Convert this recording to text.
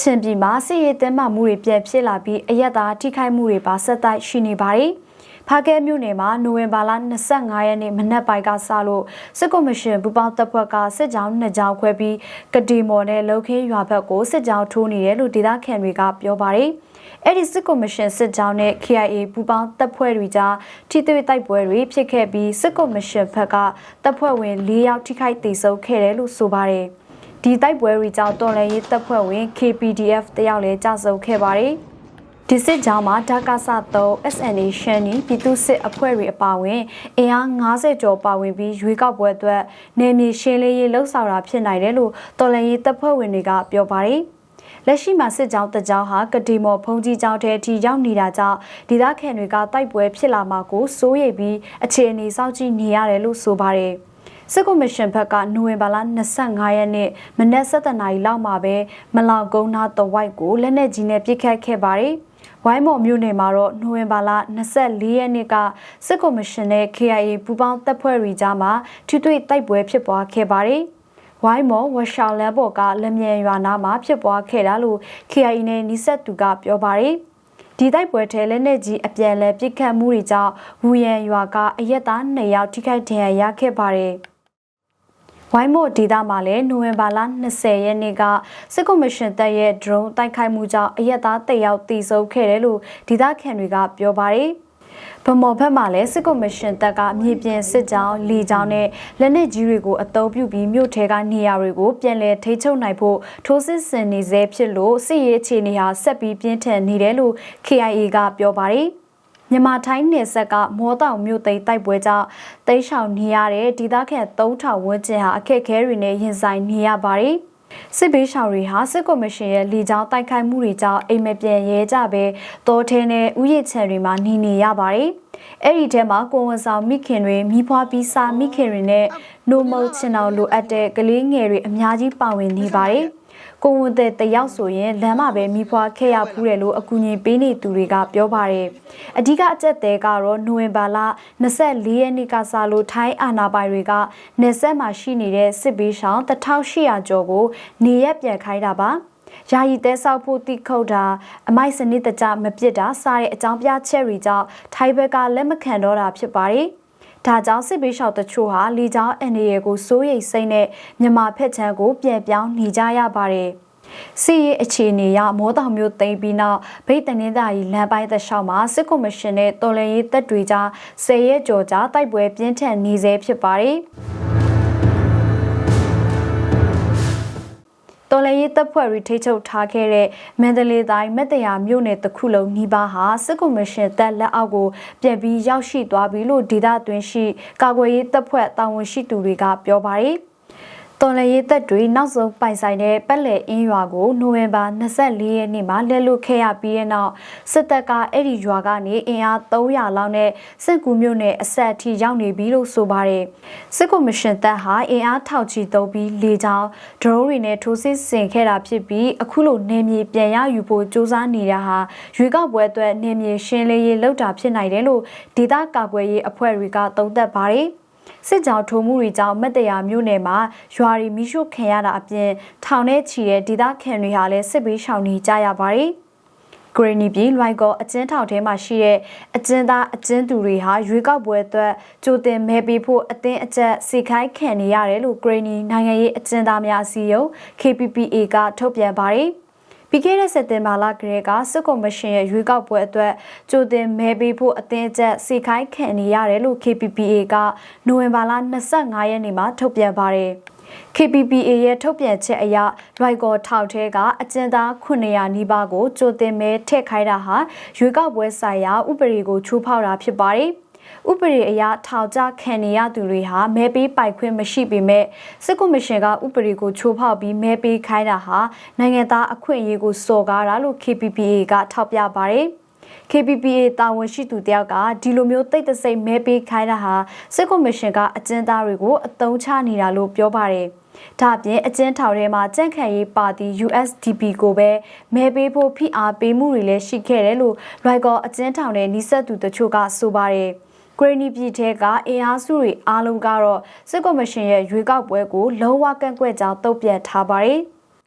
ချင်ပြည်မှာစစ်ရေးတင်းမာမှုတွေပြန်ဖြစ်လာပြီးအရက်သားထိခိုက်မှုတွေပါဆက်တိုက်ရှိနေပါတယ်။ဖားကဲမြို့နယ်မှာနိုဝင်ဘာလ25ရက်နေ့မနက်ပိုင်းကစလို့စစ်ကော်မရှင်ပူပေါင်းတပ်ဖွဲ့ကစစ်ကြောင်းနှစ်ကြောင်းခွဲပြီးကတိမော်နဲ့လုံခင်းရွာဘက်ကိုစစ်ကြောင်းထိုးနေတယ်လို့ဒေသခံတွေကပြောပါတယ်။အဲ့ဒီစစ်ကော်မရှင်စစ်ကြောင်းနဲ့ KIA ပူပေါင်းတပ်ဖွဲ့တွေကြားထိတွေ့တိုက်ပွဲတွေဖြစ်ခဲ့ပြီးစစ်ကော်မရှင်ဘက်ကတပ်ဖွဲ့ဝင်၄ယောက်ထိခိုက်ဒေဆုံးခဲ့တယ်လို့ဆိုပါတယ်။ ဒီတိုက်ပွဲတွေကြောင့်တော်လှန်ရေးတပ်ဖွဲ့ဝင် KPDF တယောက်လည်းကြာဆုံးခဲ့ပါတယ်။ဒီစစ်ကြောင်းမှာဓာကဆ3 SNA ရှမ်းနီပြည်သူစစ်အဖွဲ့တွေအပါအဝင်အင်အား90ကျော်ပါဝင်ပြီးရွေးကောက်ပွဲအတွက်နေမြေရှင်းလင်းရေးလှုပ်ဆောင်တာဖြစ်နိုင်တယ်လို့တော်လှန်ရေးတပ်ဖွဲ့ဝင်တွေကပြောပါတယ်။လက်ရှိမှာစစ်ကြောင်းတကြောင်းဟာကတိမော်ဖုံကြီးကျောင်းထဲအထိရောက်နေတာကြောင့်ဒေသခံတွေကတိုက်ပွဲဖြစ်လာမှာကိုစိုးရိမ်ပြီးအခြေအနေစောင့်ကြည့်နေရတယ်လို့ဆိုပါတယ်။ စစ်ကော်မရှင်ဘက်ကနိုဝင်ဘာလ25ရက်နေ့မနက်7:00နာရီလောက်မှာပဲမလောက်ကုန်းနာတဝိုက်ကိုလက်နက်ကြီးနဲ့ပစ်ခတ်ခဲ့ပါတယ်။ဝိုင်းမော်မြို့နယ်မှာတော့နိုဝင်ဘာလ24ရက်နေ့ကစစ်ကော်မရှင်နဲ့ KIA ပူးပေါင်းတပ်ဖွဲ့တွေကြားမှာထိတွေ့တိုက်ပွဲဖြစ်ပွားခဲ့ပါတယ်။ဝိုင်းမော်ဝရှောင်းလန်ဘော်ကလက်မြန်ရွာနာမှာဖြစ်ပွားခဲ့တာလို့ KIA နဲ့နီးစပ်သူကပြောပါတယ်။ဒီတိုက်ပွဲထဲလက်နက်ကြီးအပြန်လဲပစ်ခတ်မှုတွေကြောင့်ဝူရန်ရွာကအရက်သား2ယောက်ထိခိုက်ဒဏ်ရာရခဲ့ပါတယ်။ ဝိုင်းမို့ဒေသမှာလည်းနိုဝင်ဘာလ20ရက်နေ့ကစစ်ကော်မရှင်တပ်ရဲ့ drone တိုက်ခိုက်မှုကြောင့်အရက်သားတယောက်တိစုံခဲ့တယ်လို့ဒေသခံတွေကပြောပါတယ်။ဗမော်ဘက်မှာလည်းစစ်ကော်မရှင်တပ်ကမြေပြင်စစ်ကြောင်းလေကြောင်းနဲ့လက်နက်ကြီးတွေကိုအသုံးပြုပြီးမြို့ထဲကနေရာတွေကိုပြန်လည်ထိချုပ်နိုင်ဖို့ထိုးစစ်ဆင်နေဆဲဖြစ်လို့စစ်ရေးအခြေအနေဟာဆက်ပြီးပြင်းထန်နေတယ်လို့ KIA ကပြောပါတယ်။ မြန်မာထိုင်းနယ်ဆက်ကမောတောင်မြို့သိမ်းတိုက်ပွဲကြောင့်တိတ်ရှောင်နေရတဲ့ဒေသခံ3000ဝန်းကျင်ဟာအခက်အခဲတွေနဲ့ရင်ဆိုင်နေရပါတယ်။စစ်ဘေးရှောင်တွေဟာစစ်ကော်မရှင်ရဲ့လေကြောင်းတိုက်ခိုက်မှုတွေကြောင့်အိမ်မပြန်ရဲကြပဲတောထဲနဲ့ဥယျာဉ်ခြံတွေမှာနေနေရပါတယ်။အဲ့ဒီထဲမှာကိုဝန်ဆောင်မိခင်တွေမိဖွားပြီးစားမိခင်တွေနဲ့နိုမုတ်ချင်အောင်လိုအပ်တဲ့ကလေးငယ်တွေအများကြီးပါဝင်နေပါတယ်။ ကိုဝန်တဲ့တယောက်ဆိုရင်လမ်းမှာပဲမိဖွားခဲ့ရဖူးတယ်လို့အကူအညီပေးနေသူတွေကပြောပါတယ်။အဓိကအကျက်တဲကတော့နိုဝင်ဘာလ24ရက်နေ့ကစလို့ထိုင်းအာဏာပိုင်တွေကနေဆက်မှာရှိနေတဲ့စစ်ဘေးရှောင်း1800ကျော်ကိုနေရက်ပြန်ခိုင်းတာပါ။ယာယီတဲဆောက်ဖို့တိခုတ်တာအမိုက်စနစ်တကျမပစ်တာစတဲ့အကြောင်းပြချက်တွေကြောင့်ထိုင်းဘက်ကလက်မခံတော့တာဖြစ်ပါတယ်။ ဒါကြောင့်စစ်ဘေးရှောင်တချို့ဟာလီချောင်းအန်ရီကိုစိုးရိမ်စိတ်နဲ့မြန်မာဖက်ချမ်းကိုပြန်ပြောင်းနေကြရပါတယ်။စီရဲ့အခြေအနေရမောတောင်မျိုးသိမ်းပြီးနောက်ဗိတ်တနင်္သာရီလမ်းပိုင်းသက်လျှောက်မှာစစ်ကော်မရှင်နဲ့တော်လှန်ရေးတပ်တွေကြားဆယ်ရဲကြော်ကြားတိုက်ပွဲပြင်းထန်နေဆဲဖြစ်ပါတယ်။ တော်လည်းရေးတပ်ဖွဲ့တွေထိချုပ်ထားခဲ့တဲ့မန္တလေးတိုင်းမက်တရာမြို့နယ်တစ်ခုလုံးနှီးပါးဟာစစ်ကော်မရှင်တပ်လက်အောက်ကိုပြန်ပြီးရောက်ရှိသွားပြီလို့ဒေသတွင်းရှိကာကွယ်ရေးတပ်ဖွဲ့တာဝန်ရှိသူတွေကပြောပါတယ်။ တော်လရေးသက်တွေနောက်ဆုံးပိုင်ဆိုင်တဲ့ပက်လက်အင်းရွာကိုနိုဝင်ဘာ24ရက်နေ့မှာလက်လွတ်ခဲ့ရပြီးတဲ့နောက်စစ်တပ်ကအဲ့ဒီရွာကနေအင်အား300လောက်နဲ့စစ်ကူမြို့နယ်အဆက်အထိရောက်နေပြီလို့ဆိုပါတယ်စစ်ကော်မရှင်တပ်ဟာအင်အားထောက်ချီသုံးပြီးလေကြောင်းဒရုန်းတွေနဲ့ထိုးစစ်ဆင်ခဲ့တာဖြစ်ပြီးအခုလိုနေမြေပြန်ရယူဖို့စ조사နေတာဟာရွေးကောက်ပွဲအတွက်နေမြေရှင်းလင်းရေးလုပ်တာဖြစ်နိုင်တယ်လို့ဒေသကာကွယ်ရေးအဖွဲ့တွေကသုံးသပ်ပါတယ် စစ်ကြောထိုးမှုတွေကြောင့်မက်တရာမြို့နယ်မှာရွာတွေမိရှုခံရတာအပြင်ထောင်ထဲချီတဲ့ဒေသခံတွေဟာလည်းစစ်ဘေးရှောင်နေကြရပါတယ်။ဂရနီပြည်လွိုင်ကောအကျဉ်းထောင်ထဲမှာရှိတဲ့အကျဉ်းသားအကျဉ်းသူတွေဟာရွေးကောက်ပွဲအတွက်ကြိုတင်မဲပေးဖို့အသင်းအကျပ်စီခိုင်းခံနေရတယ်လို့ဂရနီနိုင်ငံရေးအကျဉ်းသားများအစည်းအရုံး KPPA ကထုတ်ပြန်ပါတယ်။ ပြီးခဲ့တဲ့စက်တင်ဘာလကတည်းကစစ်ကော်မရှင်ရဲ့ရွေးကောက်ပွဲအတွက်ကြိုတင်မဲပေးဖို့အသင်းချက်စီခိုင်းခံနေရတယ်လို့ KPPA ကနိုဝင်ဘာလ25ရက်နေ့မှာထုတ်ပြန်ပါတယ်။ KPPA ရဲ့ထုတ်ပြန်ချက်အရလွိုက်ကော်ထောက်ထဲကအကျဉ်းသား900နီးပါးကိုကြိုတင်မဲထည့်ခိုင်းတာဟာရွေးကောက်ပွဲဆိုင်ရာဥပဒေကိုချိုးဖောက်တာဖြစ်ပါတယ်။ ဥပဒေအရထောင်ချခံနေရသူတွေဟာမဲပေးပိုက်ခွင့်မရှိပေမဲ့စစ်ကော်မရှင်ကဥပဒေကိုချိုးဖောက်ပြီးမဲပေးခိုင်းတာဟာနိုင်ငံသားအခွင့်အရေးကိုစော်ကားတာလို့ KPPA ကထောက်ပြပါတယ်။ KPPA တာဝန်ရှိသူတယောက်ကဒီလိုမျိုးတိတ်တဆိတ်မဲပေးခိုင်းတာဟာစစ်ကော်မရှင်ကအကျဉ်းသားတွေကိုအတုံးချနေတာလို့ပြောပါတယ်။ဒါ့အပြင်အကျဉ်းထောင်ထဲမှာကြန့်ခိုင်ရေးပါတီ USDP ကိုပဲမဲပေးဖို့ဖိအားပေးမှုတွေလည်းရှိခဲ့တယ်လို့လွိုက်ကောအကျဉ်းထောင်နဲ့နှိဆက်သူတချို့ကဆိုပါတယ်။ ဂရနီပြည်ထဲကအင်အားစုတွေအားလုံးကတော့စစ်ကော်မရှင်ရဲ့ရွေးကောက်ပွဲကိုလုံးဝကန့်ကွက်ကြောင်းတုံ့ပြန်ထားပါတယ်။